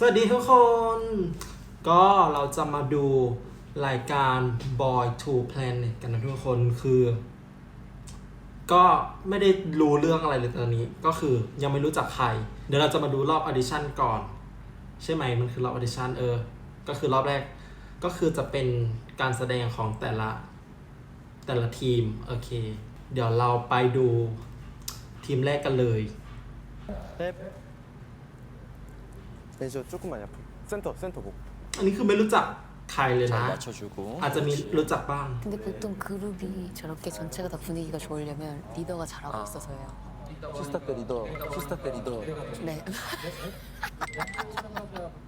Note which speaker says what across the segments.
Speaker 1: สวัสดีทุกคน ก็เราจะมาดูรายการ Boy to Planet กันนะทุกคนคือ ก็ไม่ได้รู้เรื่องอะไรเลยตอนนี้ ก็คือยังไม่รู้จักใคร เดี๋ยวเราจะมาดูรอบออดิชั่นก่อน ใช่ไหมมันคือรอบออดิชั่นเออ ก็คือรอบแรก ก็คือจะเป็นการแสดงของแต่ละแต่ละทีม โอเค เดี๋ยวเราไปดูทีมแรกกันเลย
Speaker 2: 왼쪽 조금만 옆으로 센터 센터 복
Speaker 1: อันนี้คือไม่รู้จักใครเลยนะ
Speaker 2: 잘 맞춰주고
Speaker 1: อาจจะมีรู้จักบ้าง
Speaker 3: 근데 보통 그룹이 저렇게 전체가 다 분위기가 좋으려면 리더가 잘하고
Speaker 2: 아.
Speaker 3: 있어서요.
Speaker 2: 시스타 때 리더 시스타 때 리더
Speaker 3: 네.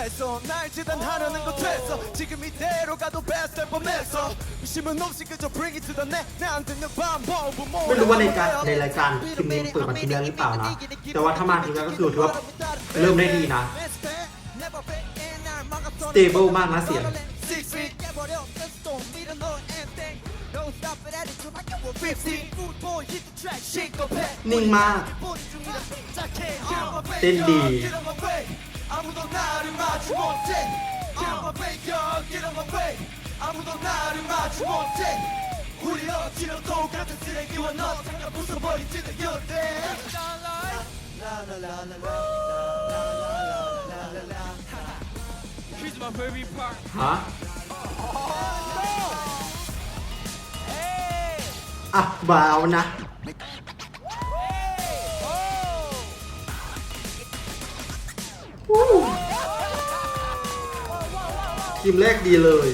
Speaker 4: 애써 날 재단하려는 것 됐어 지금 이대로 가도 best 앨범에서 의심은 없이 그저 bring it to the net 난 듣는 반복은
Speaker 1: ไม่รู้ว่าในการในรายการทีมนี้เปิดมาทีมแรกหรือเปล่านะ แต่ว่าถ้ามาทีมแรกก็คือถือว่าเริ่มได้ดีนะ stable มากนะเสียง นิ่งมาก เต้นดี
Speaker 4: 아무도 나를 마주 못해 I'm a faker get on my way 아무도 나를 마주 못해 우리 어찌로 똑같은 쓰레기와 너 잠깐 부숴버리지는 곁에 Here's my favorite part
Speaker 1: ฮะ อ่ะบาวนะ ทีมแรกดีเลย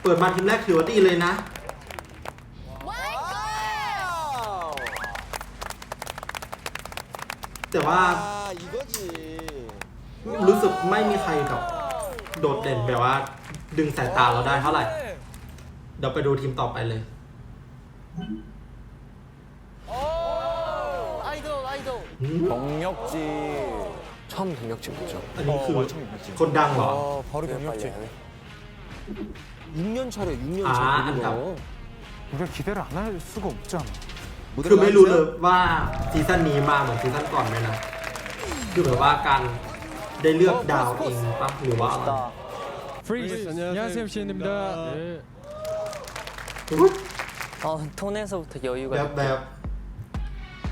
Speaker 1: เปิดมาทีมแรกถือว่าดีเลยนะแต่ว่า รู้สึกไม่มีใครแบบโดดเด่นแบบว่า ดึงสายตาเราได้เท่าไหร่ เดี๋ยวไปดูทีมต่อไปเลย
Speaker 3: 아이돌 아이돌.
Speaker 1: อืม
Speaker 2: 경력직 처음 경력직 뭐죠?
Speaker 1: อันนี้คือคนดังเหรอ
Speaker 2: 아 바로 경력직 6년 차래 6년
Speaker 1: 아,
Speaker 2: 차
Speaker 1: 안다.
Speaker 2: 그리고
Speaker 5: 우리가 기대를 안 할 수가 없잖아.
Speaker 1: คือไม่รู้เลยว่าซีซั่นนี้มาเหมือนซีซั่นก่อนไหมนะ คือแบบว่าการ ได้เลือกดาวเองปะหรือว่าอะไร
Speaker 5: 프리즈 안녕하세요 MCN입니다.
Speaker 1: อุ๊ย
Speaker 6: 어, 톤에서부터 여유가
Speaker 1: แบบแบบ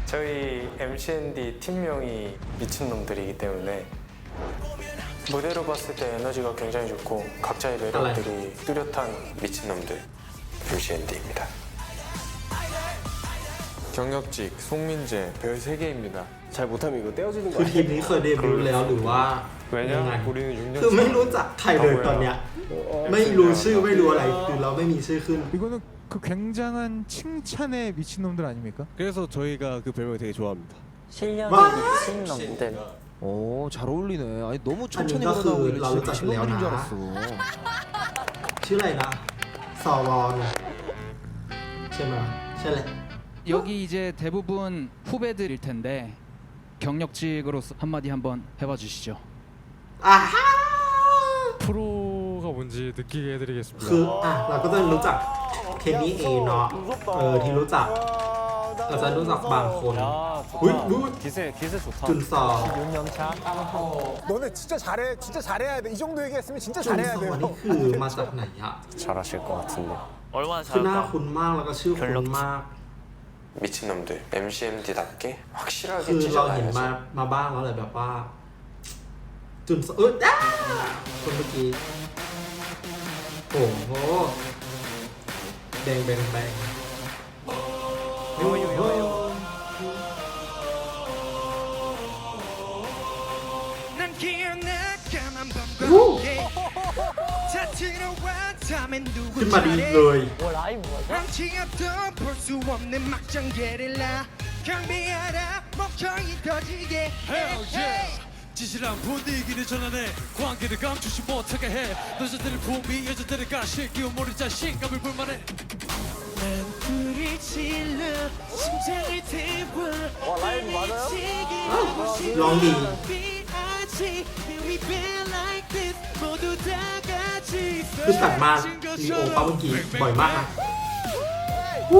Speaker 7: 저희 MCND 팀명이 미친놈들이기 때문에 무대로 봤을 때 에너지가 굉장히 좋고 각자의 매력들이 뚜렷한 미친놈들 MCND입니다.
Speaker 8: 경력직 송민재 별 3개입니다.
Speaker 2: 잘 못하면 이거 떼어지는
Speaker 1: คือ
Speaker 2: 거
Speaker 1: ทีมนี้เคยเดบิวต์แล้วหรือว่ายังไง
Speaker 8: 왜냐? 우리는
Speaker 1: คือ
Speaker 8: 6년
Speaker 1: ไม่รู้จักใครเลยตอนเนี้ย ไม่รู้ชื่อไม่รู้อะไร คือเราไม่มีชื่อขึ้น
Speaker 5: 이거는 그 굉장한 칭찬의 미친놈들 아닙니까?
Speaker 2: 그래서 저희가 그 별명을 되게 좋아합니다
Speaker 6: 실력이
Speaker 1: 와!
Speaker 6: 미친 놈들
Speaker 2: 오잘 어울리네 아니 너무 천천히
Speaker 1: 아니, 나
Speaker 2: 걸어나오고
Speaker 1: 그
Speaker 2: 이래
Speaker 1: 라우드
Speaker 2: 진짜 미친놈들인 줄
Speaker 1: 레오나.
Speaker 2: 알았어
Speaker 1: ชื่ออะไรนะ สวอนใช่ไหมใช่แหละ
Speaker 9: 여기 이제 대부분 후배들일 텐데 경력직으로서 한마디 한번 해봐 주시죠.
Speaker 1: อ่าฮะ
Speaker 8: 프로가 뭔지 느끼게 해드리겠습니다.
Speaker 1: คืออ่ะเราก็จะรู้จักเคนนี่เอเนาะ เออที่รู้จัก เราจะรู้จักบางคน อุ้ยรู้
Speaker 2: 기세 기세 좋다
Speaker 1: จุนซอ
Speaker 4: 너네 진짜 잘해 진짜 잘해야 돼이 정도 얘기했으면 진짜
Speaker 1: จุน
Speaker 4: 잘해야
Speaker 1: ซอ
Speaker 4: 돼요
Speaker 1: นี่คือมาจากไหนอะ
Speaker 7: 잘하실 것 같은데.
Speaker 6: 얼마나
Speaker 1: คือหน้า
Speaker 6: 잘할까?
Speaker 1: คุ้นมากแล้วก็ชื่อคุ้นมาก
Speaker 7: 미친놈들 MCND답게
Speaker 1: คื
Speaker 7: 확실하게
Speaker 1: อเราเห็นมา
Speaker 7: 찢어놔야죠.
Speaker 1: มาบ้างแล้วแหละแบบว่า จุนซอเอยอ้าคนเมื่อกี้โอ้โหแดงแบงแบง ขึ้นมาดีเลย
Speaker 6: 뭐 라이브 맞아?
Speaker 10: 함치어도 볼수 없는 막장 게릴라 경비하라 목청이 터지게
Speaker 8: Hell yeah. 지시랑 분위기를 전환해 관계를 감추지 못하게 해 여자들의 품위 여자들의 가식 끼운 모른 자신감을 불만해
Speaker 10: 난 불을 질러 심장을 태워 와 라이브 맞아요?
Speaker 1: ร้องดี
Speaker 10: 모두 다 같이
Speaker 1: คือตัดมาดีโอปาเมื่อกี้บ่อยมากนะ
Speaker 10: เ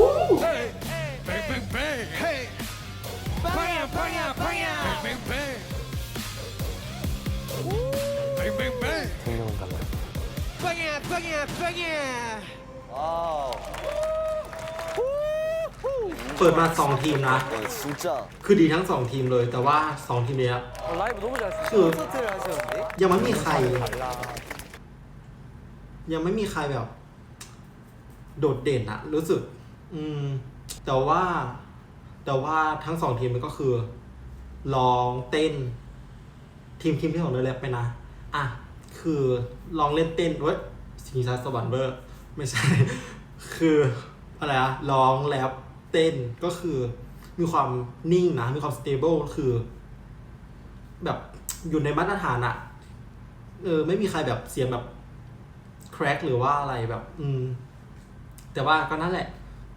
Speaker 10: เปิ
Speaker 1: ดมา 2 ทีมนะ คือดีทั้ง 2 ทีมเลย แต่ว่า 2 ทีมเนี้ย
Speaker 6: คือ
Speaker 1: ยังไม่มีใคร ยังไม่มีใครแบบ โดดเด่นอะรู้สึก อืม แต่ว่า แต่ว่าทั้งสองทีมมันก็คือลองเต้น ทีมทีมที่ของเนอร์แรปไปนะ อะ คือลองเล่นเต้นเว้ยสิงซาสวรรค์เบอร์ ไม่ใช่ คืออะไรอะร้องแรปเต้นก็คือ มีความนิ่งนะ มีความสเตเบิลคือ แบบอยู่ในมาตรฐานอะเออไม่มีใครแบบเสียงแบบ แครกหรือว่าอะไรแบบ อืม แต่ว่าก็นั่นแหละ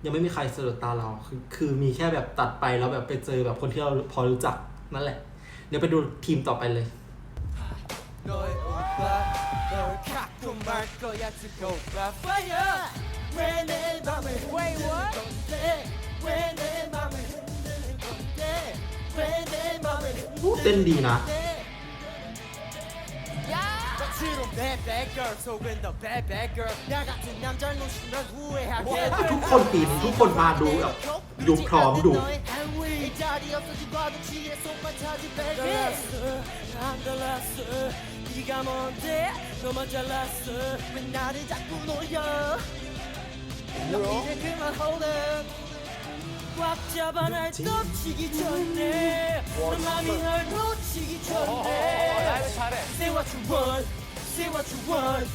Speaker 1: ยังไม่มีใครสะดุดตาเรา คือคือมีแค่แบบตัดไปแล้วแบบไปเจอแบบคนที่เราพอรู้จักนั่นแหละ เดี๋ยวไปดูทีมต่อไปเลย
Speaker 10: 너의 오빠 널 갖고 말 거야 두고 봐 Fire 왜내 맘을 흔드는 건데 왜 내 맘을 흔드는 건데 왜 내 맘을
Speaker 1: เต้นดีนะ
Speaker 10: 거칠은 bad bad girl 속은 더 bad bad girl 나 같은 남자를 놓치면 후회하게 돼
Speaker 1: ทุกคนปีนทุกคนมาดูแบบดูพร้อมดู
Speaker 10: 이 자리 없어진 과도치의 속만 찾은 baby 난 달랐어 네가 뭔데 너만 잘났어 왜 나를 자꾸 놀려 너희를 그만 hold up 꽉 잡아 날 덮치기 전에 너 맘이 널 놓치기 전에 Say what you want Say what you want.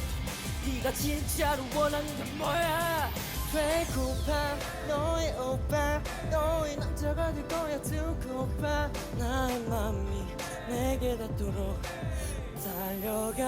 Speaker 10: 네가 진짜로 원하는 게 뭐야? 배고파 너의 오빠 너의 남자가 될 거야. 두고 봐. 나의 맘이 내게 닿도록 달려가